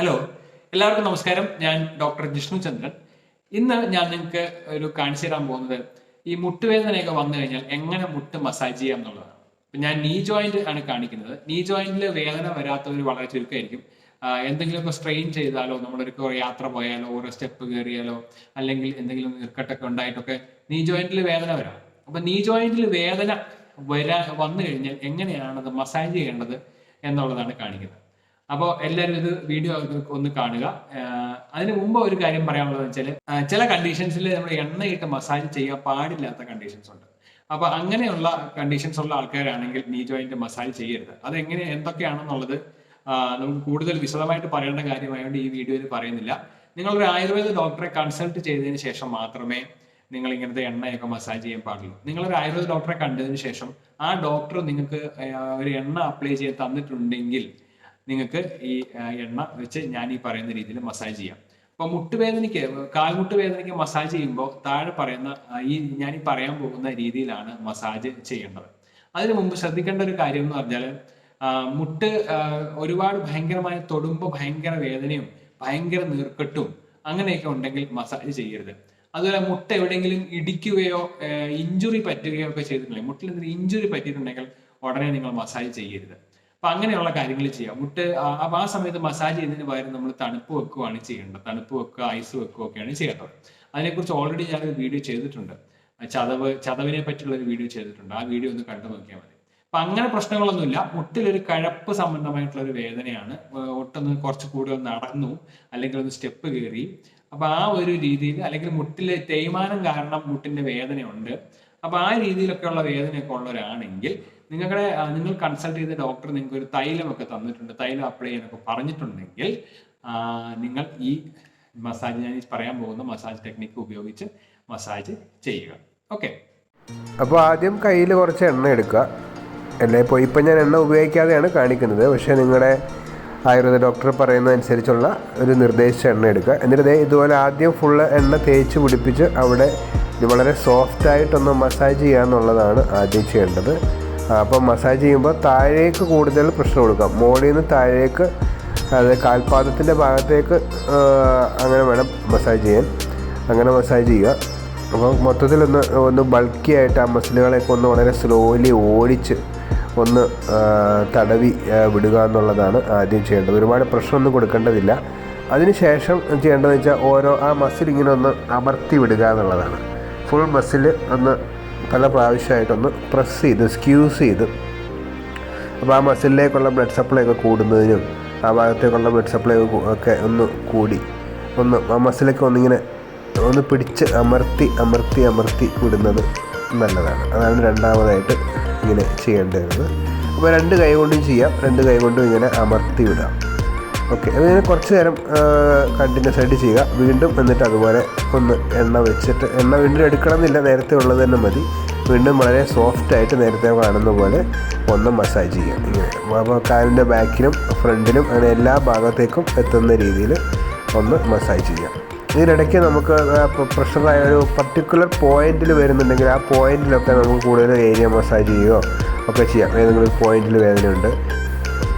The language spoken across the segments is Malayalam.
ഹലോ എല്ലാവർക്കും നമസ്കാരം. ഞാൻ ഡോക്ടർ ജിഷ്ണു ചന്ദ്രൻ. ഇന്ന് ഞാൻ നിങ്ങൾക്ക് ഒരു കാണിച്ചു തരാൻ പോകുന്നത് ഈ മുട്ടുവേദനയൊക്കെ വന്നു കഴിഞ്ഞാൽ എങ്ങനെ മുട്ട് മസാജ് ചെയ്യാം എന്നുള്ളതാണ്. ഞാൻ നീ ജോയിന്റ് ആണ് കാണിക്കുന്നത്. നീ ജോയിന്റിൽ വേദന വരാത്തവർ വളരെ ചുരുക്കമായിരിക്കും. എന്തെങ്കിലുമൊക്കെ സ്ട്രെയിൻ ചെയ്താലോ നമ്മളൊരു യാത്ര പോയാലോ ഓരോ സ്റ്റെപ്പ് കയറിയാലോ അല്ലെങ്കിൽ എന്തെങ്കിലും നിർക്കട്ടൊക്കെ ഉണ്ടായിട്ടൊക്കെ നീ ജോയിന്റിൽ വേദന വരാം. അപ്പൊ നീ ജോയിന്റിൽ വേദന വരാ വന്നു കഴിഞ്ഞാൽ എങ്ങനെയാണ് അത് മസാജ് ചെയ്യേണ്ടത് എന്നുള്ളതാണ് കാണിക്കുന്നത്. അപ്പോൾ എല്ലാവരും ഇത് വീഡിയോ ഒന്ന് കാണുക. അതിന് മുമ്പ് ഒരു കാര്യം പറയാനുള്ളത് വെച്ചാൽ ചില കണ്ടീഷൻസിൽ നമ്മൾ എണ്ണയിട്ട് മസാജ് ചെയ്യാൻ പാടില്ലാത്ത കണ്ടീഷൻസ് ഉണ്ട്. അപ്പൊ അങ്ങനെയുള്ള കണ്ടീഷൻസ് ഉള്ള ആൾക്കാരാണെങ്കിൽ നീ ജോയിന്റ് മസാജ് ചെയ്യരുത്. അത് എങ്ങനെ എന്തൊക്കെയാണെന്നുള്ളത് നമുക്ക് കൂടുതൽ വിശദമായിട്ട് പറയേണ്ട കാര്യമായതുകൊണ്ട് ഈ വീഡിയോയിൽ പറയുന്നില്ല. നിങ്ങളൊരു ആയുർവേദ ഡോക്ടറെ കൺസൾട്ട് ചെയ്തതിന് ശേഷം മാത്രമേ നിങ്ങൾ ഇങ്ങനത്തെ എണ്ണയൊക്കെ മസാജ് ചെയ്യാൻ പാടുള്ളൂ. നിങ്ങളൊരു ആയുർവേദ ഡോക്ടറെ കണ്ടതിന് ശേഷം ആ ഡോക്ടർ നിങ്ങൾക്ക് ഒരു എണ്ണ അപ്ലൈ ചെയ്ത് തന്നിട്ടുണ്ടെങ്കിൽ നിങ്ങൾക്ക് ഈ എണ്ണ വെച്ച് ഞാൻ ഈ പറയുന്ന രീതിയിൽ മസാജ് ചെയ്യാം. അപ്പൊ മുട്ടുവേദനയ്ക്ക് കാൽമുട്ട് വേദനയ്ക്ക് മസാജ് ചെയ്യുമ്പോൾ താഴെ പറയുന്ന ഈ ഞാൻ ഈ പറയാൻ പോകുന്ന രീതിയിലാണ് മസാജ് ചെയ്യേണ്ടത്. അതിനു മുമ്പ് ശ്രദ്ധിക്കേണ്ട ഒരു കാര്യം എന്ന് പറഞ്ഞാൽ മുട്ട് ഒരുപാട് ഭയങ്കരമായ തൊടുമ്പോൾ ഭയങ്കര വേദനയും ഭയങ്കര നീർക്കെട്ടും അങ്ങനെയൊക്കെ ഉണ്ടെങ്കിൽ മസാജ് ചെയ്യരുത്. അതുപോലെ മുട്ട എവിടെയെങ്കിലും ഇടിക്കുകയോ ഇഞ്ചുറി പറ്റുകയോ ഒക്കെ ചെയ്തിട്ടുണ്ടെങ്കിൽ മുട്ടിൽ എന്തെങ്കിലും ഇഞ്ചുറി പറ്റിയിട്ടുണ്ടെങ്കിൽ ഉടനെ നിങ്ങൾ മസാജ് ചെയ്യരുത്. അപ്പൊ അങ്ങനെയുള്ള കാര്യങ്ങൾ ചെയ്യാം. മുട്ട് ആ- സമയത്ത് മസാജ് ചെയ്യുന്നതിന് പകരം നമ്മൾ തണുപ്പ് വെക്കുകയാണ് ചെയ്യേണ്ടത്. തണുപ്പ് വെക്കുക ഐസ് വെക്കുക ഒക്കെയാണ് ചെയ്യേണ്ടത്. അതിനെക്കുറിച്ച് ഓൾറെഡി ഞാൻ ഒരു വീഡിയോ ചെയ്തിട്ടുണ്ട് ചതവ് ചതവിനെ പറ്റിയുള്ള ഒരു വീഡിയോ ചെയ്തിട്ടുണ്ട്. ആ വീഡിയോ ഒന്ന് കണ്ടു നോക്കിയാൽ മതി. അപ്പൊ അങ്ങനെ പ്രശ്നങ്ങളൊന്നുമില്ല. മുട്ടിലൊരു കഴപ്പ് സംബന്ധമായിട്ടുള്ള ഒരു വേദനയാണ് ഒട്ടൊന്ന് കുറച്ച് കൂടുതൽ നടന്നു അല്ലെങ്കിൽ ഒന്ന് സ്റ്റെപ്പ് കയറി അപ്പൊ ആ ഒരു രീതിയിൽ അല്ലെങ്കിൽ മുട്ടിലെ തേയ്മാനം കാരണം മുട്ടിന്റെ വേദനയുണ്ട്. അപ്പൊ ആ രീതിയിലൊക്കെയുള്ള വേദനയൊക്കെ ഉള്ളവരാണെങ്കിൽ നിങ്ങളുടെ നിങ്ങൾ കൺസൾട്ട് ചെയ്ത ഡോക്ടർ നിങ്ങൾക്ക് ഒരു തൈലമൊക്കെ തന്നിട്ടുണ്ട് തൈലം അപ്ലൈ ചെയ്യാനൊക്കെ പറഞ്ഞിട്ടുണ്ടെങ്കിൽ നിങ്ങൾ ഈ മസാജ് ഞാൻ പറയാൻ പോകുന്ന മസാജ് ടെക്നിക്ക് ഉപയോഗിച്ച് മസാജ് ചെയ്യുക. ഓക്കെ അപ്പോൾ ആദ്യം കയ്യിൽ കുറച്ച് എണ്ണ എടുക്കുക. അല്ലേ? ഇപ്പോൾ ഇപ്പം ഞാൻ എണ്ണ ഉപയോഗിക്കാതെയാണ് കാണിക്കുന്നത്. പക്ഷേ നിങ്ങളുടെ ആയുർവേദ ഡോക്ടർ പറയുന്നതനുസരിച്ചുള്ള ഒരു നിർദ്ദേശിച്ച എണ്ണ എടുക്കുക. എന്നിട്ട് ഇതുപോലെ ആദ്യം ഫുള്ള് എണ്ണ തേച്ച് പിടിപ്പിച്ച് അവിടെ ഇത് വളരെ സോഫ്റ്റായിട്ടൊന്ന് മസാജ് ചെയ്യുക എന്നുള്ളതാണ് ആദ്യം ചെയ്യേണ്ടത്. അപ്പോൾ മസാജ് ചെയ്യുമ്പോൾ താഴേക്ക് കൂടുതൽ പ്രഷർ കൊടുക്കാം. മുകളിൽ നിന്ന് താഴേക്ക് അത് കാൽപാദത്തിന്റെ ഭാഗത്തേക്ക് അങ്ങനെ വേണം മസാജ് ചെയ്യാൻ. അങ്ങനെ മസാജ് ചെയ്യുക. അപ്പോൾ മൊത്തത്തിലൊന്ന് ഒന്ന് ബൾക്കി ആയിട്ട് ആ മസിലുകളെയൊക്കെ ഒന്ന് വളരെ സ്ലോലി ഓടിച്ച് ഒന്ന് തടവി വിടുക എന്നുള്ളതാണ് ആദ്യം ചെയ്യേണ്ടത്. ഒരുപാട് പ്രഷറൊന്നും കൊടുക്കേണ്ടതില്ല. അതിനുശേഷം ചെയ്യേണ്ടതെന്ന് വെച്ചാൽ ഓരോ ആ മസിൽ ഇങ്ങനെ ഒന്ന് അമർത്തി വിടുക എന്നുള്ളതാണ്. ഫുൾ മസിൽ ഒന്ന് പല പ്രാവശ്യമായിട്ടൊന്ന് പ്രസ് ചെയ്ത് സ്ക്യൂസ് ചെയ്ത്. അപ്പോൾ ആ മസിലേക്കുള്ള ബ്ലഡ് സപ്ലൈ ഒക്കെ കൂടുന്നതിനും ആ ഭാഗത്തേക്കുള്ള ബ്ലഡ് സപ്ലൈ ഒക്കെ ഒന്ന് കൂടി. ഒന്ന് ആ മസിലൊക്കെ ഒന്നിങ്ങനെ ഒന്ന് പിടിച്ച് അമർത്തി അമർത്തി അമർത്തി വിടുന്നത് നല്ലതാണ്. അതാണ് രണ്ടാമതായിട്ട് ഇങ്ങനെ ചെയ്യേണ്ടത്. അപ്പോൾ രണ്ട് കൈ കൊണ്ടും ചെയ്യാം രണ്ട് കൈ കൊണ്ടും ഇങ്ങനെ അമർത്തി വിടാം. ഓക്കെ അതിങ്ങനെ കുറച്ച് നേരം കണ്ടിന്യൂസ് ആയിട്ട് ചെയ്യുക. വീണ്ടും എന്നിട്ട് അതുപോലെ ഒന്ന് എണ്ണ വെച്ചിട്ട് എണ്ണ വീണ്ടും എടുക്കണം എന്നില്ല നേരത്തെ ഉള്ളത് തന്നെ മതി. വീണ്ടും വളരെ സോഫ്റ്റ് ആയിട്ട് നേരത്തെ കാണുന്ന പോലെ ഒന്ന് മസാജ് ചെയ്യാം ഇങ്ങനെ. അപ്പോൾ കാലിന്റെ ബാക്കിലും ഫ്രണ്ടിലും അങ്ങനെ എല്ലാ ഭാഗത്തേക്കും എത്തുന്ന രീതിയിൽ ഒന്ന് മസാജ് ചെയ്യാം ഇതിനിടയ്ക്ക് നമുക്ക് പ്രഷറായ ഒരു പർട്ടിക്കുലർ പോയിന്റിൽ വരുന്നുണ്ടെങ്കിൽ ആ പോയിന്റിലൊക്കെ നമുക്ക് കൂടുതൽ ഏരിയ മസാജ് ചെയ്യുകയോ ഒക്കെ ചെയ്യാം. ഏതെങ്കിലും പോയിന്റിൽ വേദനയുണ്ട്.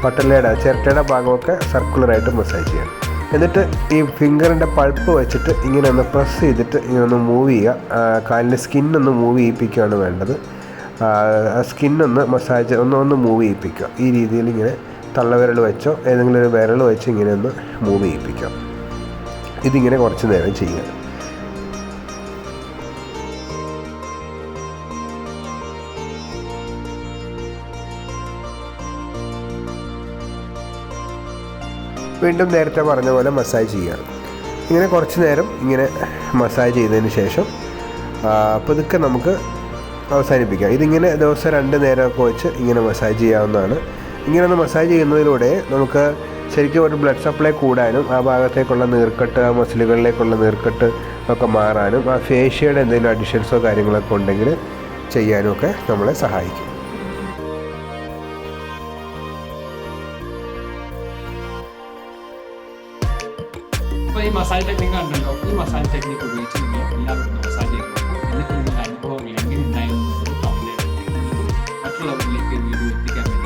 പട്ടലയുടെ ചിരട്ടയുടെ ഭാഗമൊക്കെ സർക്കുലറായിട്ട് മസാജ് ചെയ്യണം എന്നിട്ട് ഈ ഫിംഗറിന്റെ പൾപ്പ് വെച്ചിട്ട് ഇങ്ങനെ ഒന്ന് പ്രസ് ചെയ്തിട്ട് ഇങ്ങനെ ഒന്ന് മൂവ് ചെയ്യുക. കാലിന്റെ സ്കിന്നൊന്ന് മൂവ് ചെയ്യിപ്പിക്കുകയാണ് വേണ്ടത്. സ്കിന്നൊന്ന് മസാജ് ഒന്ന് ഒന്ന് മൂവ് ചെയ്യിപ്പിക്കുക. ഈ രീതിയിൽ ഇങ്ങനെ തള്ളവിരൽ വെച്ചോ ഏതെങ്കിലും ഒരു വിരൽ വെച്ച് ഇങ്ങനെ ഒന്ന് മൂവ് ചെയ്യിപ്പിക്കാം ഇതിങ്ങനെ കുറച്ച് നേരം ചെയ്യുക. വീണ്ടും നേരത്തെ പറഞ്ഞ പോലെ മസാജ് ചെയ്യുകയാണ് ഇങ്ങനെ കുറച്ച് നേരം ഇങ്ങനെ മസാജ് ചെയ്തതിന് ശേഷം പതുക്കെ നമുക്ക് അവസാനിപ്പിക്കാം. ഇതിങ്ങനെ ദിവസം രണ്ട് നേരമൊക്കെ വെച്ച് ഇങ്ങനെ മസാജ് ചെയ്യാവുന്നതാണ്. ഇങ്ങനെ ഒന്ന് മസാജ് ചെയ്യുന്നതിലൂടെ നമുക്ക് ശരിക്കും ഒരു ബ്ലഡ് സപ്ലൈ കൂടാനും ആ ഭാഗത്തേക്കുള്ള നീർക്കെട്ട് ആ മസിലുകളിലേക്കുള്ള നീർക്കെട്ട് ഒക്കെ മാറാനും ആ ഫേഷ്യയുടെ എന്തെങ്കിലും അഡിഷൻസോ കാര്യങ്ങളൊക്കെ ഉണ്ടെങ്കിൽ ചെയ്യാനും ഒക്കെ നമ്മളെ സഹായിക്കും. တွဲမှာ side technique ကတော့ဒီမှာ side technique ကိုပြီးချင်တယ်ဒီလိုတော့ side technique ကိုလည်းဒီလိုတိုင်းပေါ့လေဒီတိုင်းတော့တောင်းတယ်အခုလောက်လေးကလေးတွေတိကျတယ်